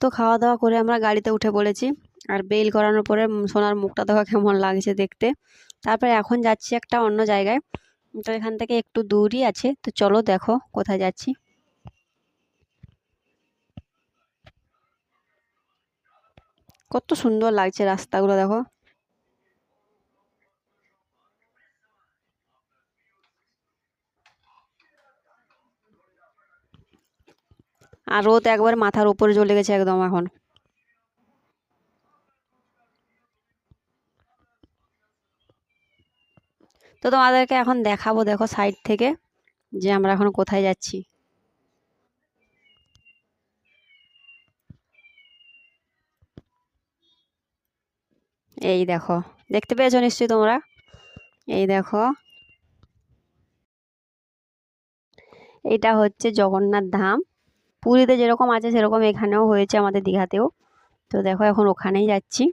তো খাওয়া দাওয়া করে আমরা গাড়িতে উঠে পড়েছি। আর বেল করানোর পরে সোনার মুখটা দেখো কেমন লাগছে দেখতে। তারপরে এখন যাচ্ছি একটা অন্য জায়গায়। তো এখান থেকে একটু দূরই আছে। তো চলো দেখো কোথায় যাচ্ছি। কত সুন্দর লাগছে রাস্তাগুলো দেখো। আর রোদ একবার মাথার উপরে চলে গেছে একদম এখন। তো তোমাদেরকে এখন দেখাবো, দেখো সাইড থেকে, যে আমরা এখন কোথায় যাচ্ছি। এই দেখো, দেখতে পেয়েছ নিশ্চয়ই তোমরা? এই দেখো। এটা হচ্ছে জগন্নাথ ধাম। পুরীতে যেরকম আছে সেরকম এখানেও হয়েছে আমাদের দীঘাতেও। তো দেখো এখন ওখানেই যাচ্ছি।